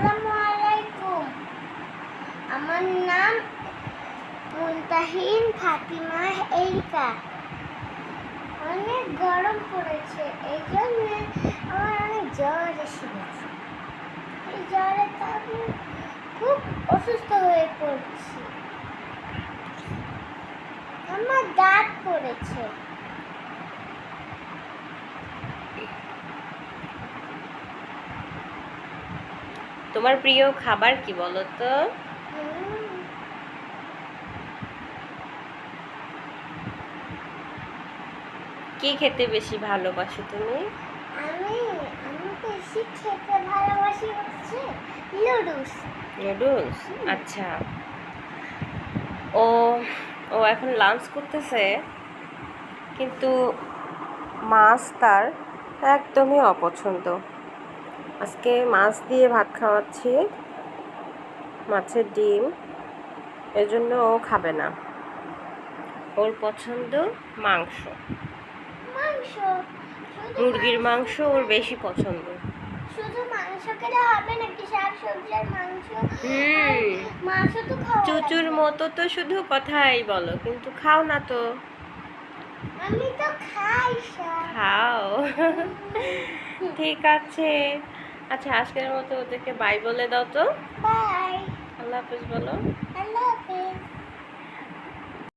আসসালামু আলাইকুম আমার নাম মুনতাহিন ফাতিমা এরিকা অনেক গরম পড়েছে এই জন্য আমার অনেক জ্বর এসে গেছে। এই জ্বরে তো আমি খুব অসুস্থ হয়ে পড়ছি। আমার দাঁত পড়েছে। তোমার প্রিয় খাবার কি বলো তো? কি খেতে বেশি ভালোবাসো তুমি? আমি আমি বেশি খেতে ভালোবাসি হচ্ছে লুডুস নুডলস? আচ্ছা। ও ও এখন লাঞ্চ করতেছে কিন্তু মাছ তার একদমই অপছন্দ। আজকে মাছ দিয়ে ভাত খাওয়াচ্ছি মাছের ডিম এজন্য ও খাবে না। ওর পছন্দ মাংস। মাংস? মুরগির মাংস- ওর বেশি পছন্দ। শুধু মাংস খেলে হবে নাকি শাক সবজি মাংস? হুম। মাংস তো চুচুর মতো তো শুধু কথাই বলো কিন্তু খাও না তো। আমি তো খাই খাও। ঠিক আছে। আচ্ছা আজকের মতো ওদেরকে বাই বলে দাও তো। বাই আল্লাহ হাফিজ বলো। আল্লাহ হাফেজ।